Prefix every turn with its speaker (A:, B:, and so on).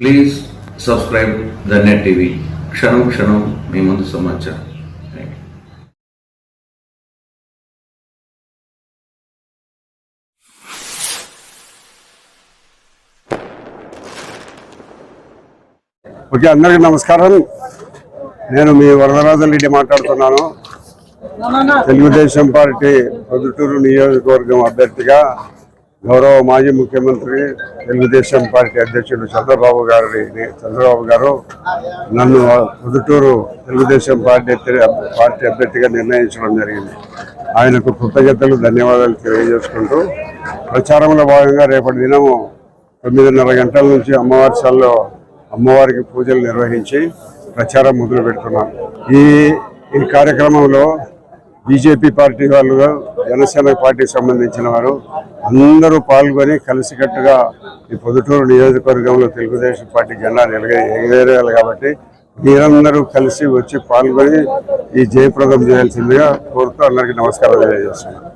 A: Please subscribe the net TV క్షణం క్షణం మీ ముందు సమాచారం.
B: ఓకే అందరికీ నమస్కారం. నేను మీ వరదరాజరెడ్డి మాట్లాడుతున్నాను. తెలుగుదేశం పార్టీ పొద్దుటూరు నియోజకవర్గం అభ్యర్థిగా గౌరవ మాజీ ముఖ్యమంత్రి తెలుగుదేశం పార్టీ అధ్యక్షుడు చంద్రబాబు గారిని చంద్రబాబు గారు నన్ను పొద్దుటూరు తెలుగుదేశం పార్టీ పార్టీ అభ్యర్థిగా నిర్ణయించడం జరిగింది. ఆయనకు కృతజ్ఞతలు ధన్యవాదాలు తెలియజేసుకుంటూ ప్రచారంలో భాగంగా రేపటి దినము తొమ్మిదిన్నర గంటల నుంచి అమ్మవారి సాల్లో అమ్మవారికి పూజలు నిర్వహించి ప్రచారం మొదలు పెడుతున్నాం. ఈ ఈ కార్యక్రమంలో బీజేపీ పార్టీ వాళ్ళు జనసేన పార్టీకి సంబంధించిన వారు అందరూ పాల్గొని కలిసికట్టుగా ఈ పొద్దుటూరు నియోజకవర్గంలో తెలుగుదేశం పార్టీ జెండా నిలగ ఎగరేయాలి కాబట్టి మీరందరూ కలిసి వచ్చి పాల్గొని ఈ జయప్రదం చేయాల్సిందిగా కోరుతూ అందరికీ నమస్కారం తెలియజేస్తున్నాను